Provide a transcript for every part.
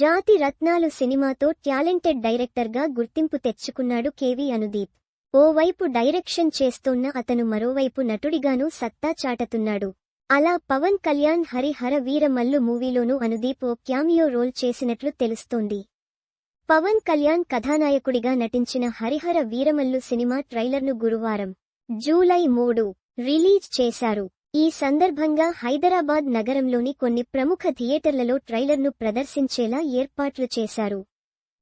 జాతి రత్నాలు సినిమాతో టాలెంటెడ్ డైరెక్టర్గా గుర్తింపు తెచ్చుకున్నాడు కేవీ అనుదీప్. ఓవైపు డైరెక్షన్ చేస్తోన్న అతను మరోవైపు నటుడిగానూ సత్తా చాటతున్నాడు. అలా పవన్ కళ్యాణ్ హరిహర వీరమల్లు మూవీలోనూ అనుదీప్ ఓ క్యామియో రోల్ చేసినట్లు తెలుస్తోంది. పవన్ కళ్యాణ్ కథానాయకుడిగా నటించిన హరిహర వీరమల్లు సినిమా ట్రైలర్ను గురువారం జూలై మూడు రిలీజ్ చేశారు. ఈ సందర్భంగా హైదరాబాద్ నగరంలోని కొన్ని ప్రముఖ థియేటర్లలో ట్రైలర్ను ప్రదర్శించేలా ఏర్పాట్లు చేశారు.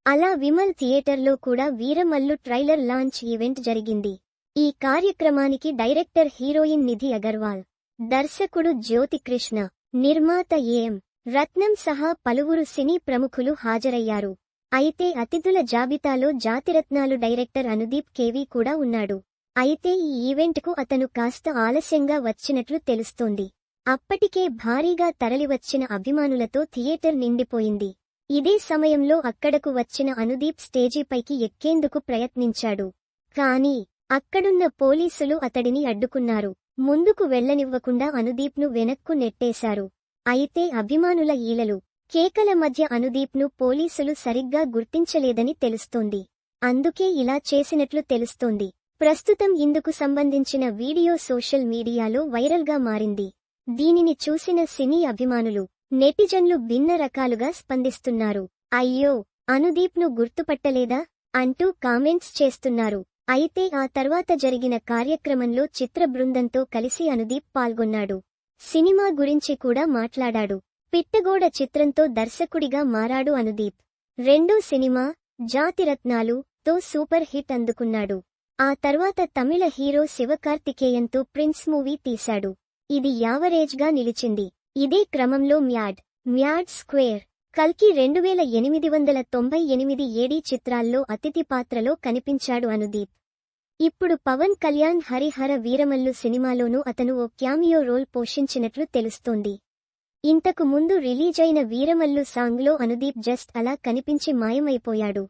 అలా విమల్ థియేటర్లో కూడా వీరమల్లు ట్రైలర్ లాంచ్ ఈవెంట్ జరిగింది. ఈ కార్యక్రమానికి డైరెక్టర్ హీరోయిన్ నిధి అగర్వాల్ దర్శకుడు జ్యోతికృష్ణ నిర్మాత ఏఎం రత్నం సహా పలువురు సినీ ప్రముఖులు హాజరయ్యారు. అయితే అతిథుల జాబితాలో జాతిరత్నాలు డైరెక్టర్ అనుదీప్ కేవీ కూడా ఉన్నాడు. అయితే ఈ ఈవెంట్కు అతను కాస్త ఆలస్యంగా వచ్చినట్లు తెలుస్తోంది. అప్పటికే భారీగా తరలివచ్చిన అభిమానులతో థియేటర్ నిండిపోయింది. ఇదే సమయంలో అక్కడకు వచ్చిన అనుదీప్ స్టేజీపైకి ఎక్కేందుకు ప్రయత్నించాడు. కాని అక్కడున్న పోలీసులు అతడిని అడ్డుకున్నారు. ముందుకు వెళ్ళనివ్వకుండా అనుదీప్ను వెనక్కు నెట్టేశారు. అయితే అభిమానుల ఈలలు కేకల మధ్య అనుదీప్ను పోలీసులు సరిగ్గా గుర్తించలేదని తెలుస్తోంది. అందుకే ఇలా చేసినట్లు తెలుస్తోంది. ప్రస్తుతం ఇందుకు సంబంధించిన వీడియో సోషల్ మీడియాలో వైరల్గా మారింది. దీనిని చూసిన సినీ అభిమానులు నెటిజన్లు భిన్న రకాలుగా స్పందిస్తున్నారు. అయ్యో అనుదీప్ను గుర్తుపట్టలేదా? అంటూ కామెంట్స్ చేస్తున్నారు. అయితే ఆ తర్వాత జరిగిన కార్యక్రమంలో చిత్ర బృందంతో కలిసి అనుదీప్ పాల్గొన్నాడు. సినిమా గురించి కూడా మాట్లాడాడు. పిట్టగోడ చిత్రంతో దర్శకుడిగా మారాడు అనుదీప్. రెండో సినిమా జాతిరత్నాలు తో సూపర్ హిట్ అందుకున్నాడు. ఆ తర్వాత తమిళ హీరో శివకార్తికేయన్తో ప్రిన్స్ మూవీ తీశాడు. ఇది యావరేజ్గా నిలిచింది. ఇదే క్రమంలో మ్యాడ్ మ్యాడ్ స్క్వేర్ కల్కి రెండు వేల ఎనిమిది వందల తొంభై ఎనిమిది ఏడీ చిత్రాల్లో అతిథి పాత్రలో కనిపించాడు అనుదీప్. ఇప్పుడు పవన్ కళ్యాణ్ హరిహర వీరమల్లు సినిమాలోనూ అతను ఓ క్యామియో రోల్ పోషించినట్లు తెలుస్తోంది. ఇంతకు ముందు రిలీజైన వీరమల్లు సాంగ్లో అనుదీప్ జస్ట్ అలా కనిపించి మాయమైపోయాడు.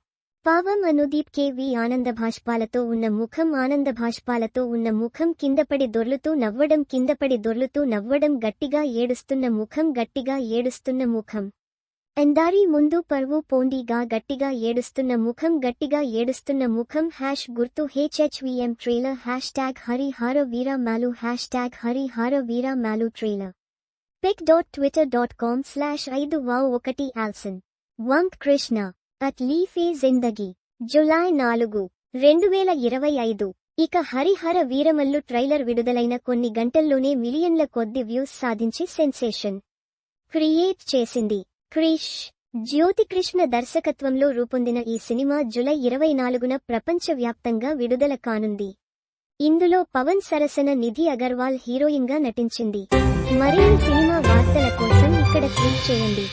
పావం అనుదీప్ కే వి ఆనందభాష్పాలతో ఉన్న ముఖం ఆనందభాష్పాలతో ఉన్న ముఖం కిందపడి దొర్లుతూ నవ్వడం కిందపడి దొర్లుతూ నవ్వడం గట్టిగా ఏడుస్తున్న ముఖం గట్టిగా ఏడుస్తున్న ముఖం. ఎందారి ముందు పరువు పోండిగా గట్టిగా ఏడుస్తున్న ముఖం గట్టిగా ఏడుస్తున్న ముఖం హ్యాష్ గుర్తు HHVM trailer hash tag Hari Hara Veera Mallu hash tag Hari Hara Veera Mallu trailer. Pic dot twitter dot com slash ఐదు వావ్ ఒకటి ఆల్సన్. వంక్ కృష్ణ. అట్ లీఫే జిందగీ జులై నాలుగు రెండు వేల ఇరవై ఐదు. ఇక హరిహర వీరమల్లు ట్రైలర్ విడుదలైన కొన్ని గంటల్లోనే మిలియన్ల కొద్ది వ్యూస్ సాధించి సెన్సేషన్ క్రియేట్ చేసింది. క్రిష్ జ్యోతికృష్ణ దర్శకత్వంలో రూపొందిన ఈ సినిమా జులై ఇరవై నాలుగున ప్రపంచవ్యాప్తంగా విడుదల కానుంది. ఇందులో పవన్ సరసన నిధి అగర్వాల్ హీరోయిన్గా నటించింది. మరిన్ని సినిమా వార్తల కోసం ఇక్కడ క్లిక్ చేయండి.